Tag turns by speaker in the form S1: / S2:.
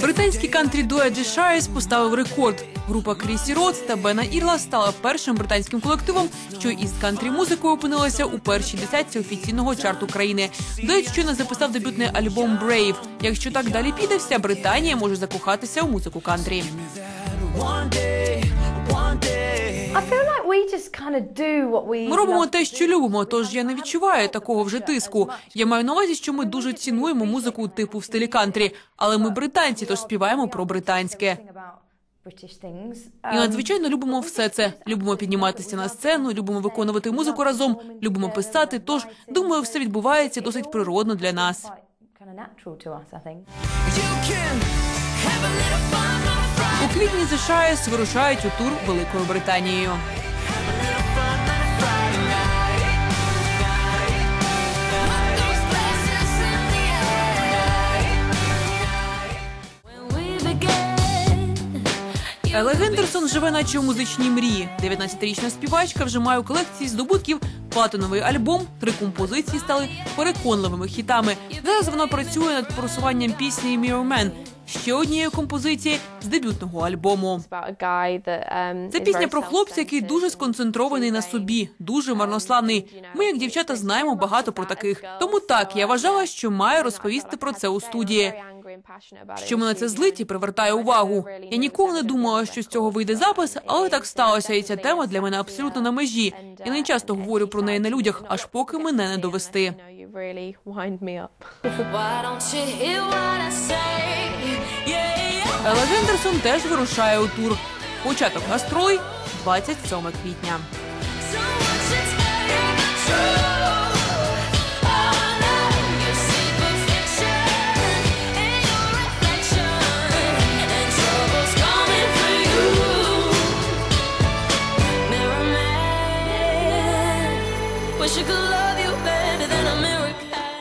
S1: Британський кантрі дует The Shires поставив рекорд. Група Крісі Ротс та Бена Ірла стала першим британським колективом, що із кантрі музикою опинилася у першій десятці офіційного чарту країни. Дует щойно записав дебютний альбом Brave. Якщо так далі піде, вся Британія може закохатися у музику кантрі. Ми робимо те, що любимо, тож я не відчуваю такого вже тиску. Я маю на увазі, що ми дуже цінуємо музику типу в стилі кантрі, але ми британці, тож співаємо про британське. І надзвичайно любимо все це. Любимо підніматися на сцену, любимо виконувати музику разом, любимо писати. Тож думаю, все відбувається досить природно для нас. У квітні Shires вирушають у тур Великою Британією. Еле Гендерсон живе, наче у музичній мрії. 19-річна співачка вже має у колекції здобутків платиновий альбом. Три композиції стали переконливими хітами. Зараз вона працює над просуванням пісні «Mirror Man», ще однієї композиції з дебютного альбому. Це пісня про хлопця, який дуже сконцентрований на собі, дуже марнославний. Ми, як дівчата, знаємо багато про таких. Тому так я вважала, що маю розповісти про це у студії. Що мене це злить і привертає увагу. Я ніколи не думала, що з цього вийде запис, але так сталося, і ця тема для мене абсолютно на межі. Я не часто говорю про неї на людях, аж поки мене не довести. Елла Гендерсон теж вирушає у тур. Початок гастролей 27 квітня.
S2: Wish I could love you better than America.